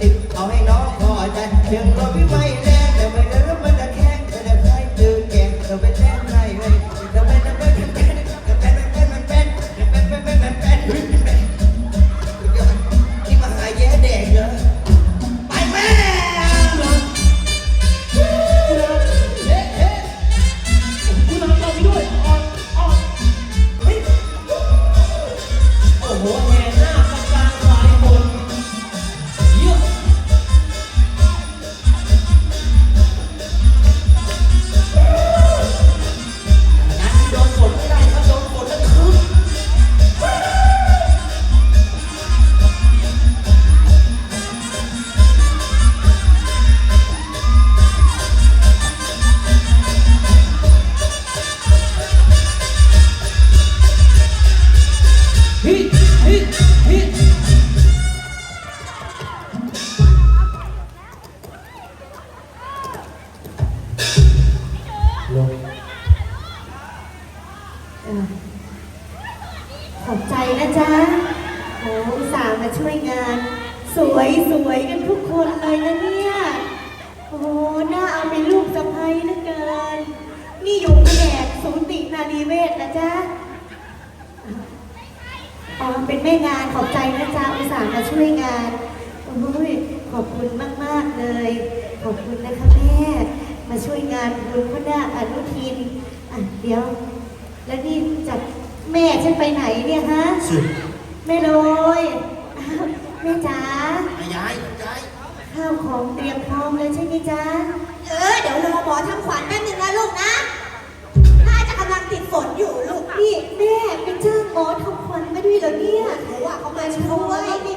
ติดเอาให้น้องพอใจเพียงรอพี่ไม่แรงแต่ไม่ได้รับมันจะแข็งแต่ได้ใครตื่นแก่เราเป็นแรงใครเลยเราเป็นเราเป็นเป็นเป็นเป็นเป็นเป็นเป็นเราเป็นเราเป็นเราเป็นเราเป็นที่มาหาแย่แดงเลยไปแม่เฮ้เฮ้กูนำเราไปด้วยออกออกโอ้โห ขอบใจนะจ๊ะโอุตส่าห์มาช่วยงาน สวยสวยกันทุกคนเลยนะเนี่ยโอ้หน้าเอาเป็นลูกสะใภ้เหลืเกิน นี่อยู่แผนกสูตินารีเวศนะจ๊ะอ๋อเป็นแม่งานขอบใจนะจ๊ะอุตส่าห์มาช่วยงานโอ้ยขอบคุณมาก ๆ เลย ขอบคุณนะคะแม่มาช่วยงานบุญพ่อหน้าอนุทินอะเดี๋ยว แล้วนี่จัด แม่ฉันไปไหนเนี่ยฮะสิแม่โรยอ้าวแม่จ๋าย้ายย้ายข้าวของเตรียมพร้อมเลยใช่ไหมจ๊ะเออเดี๋ยวรอหมอทำขวัญแป๊บนึงนะลูกนะน่าจะกำลังติดฝนอยู่ลูกนี่แม่เป็นเจ้าหมอทำขวัญมาด้วยเหรอเนี่ยหนูว่าเขามาโอ้ช่วยยนี่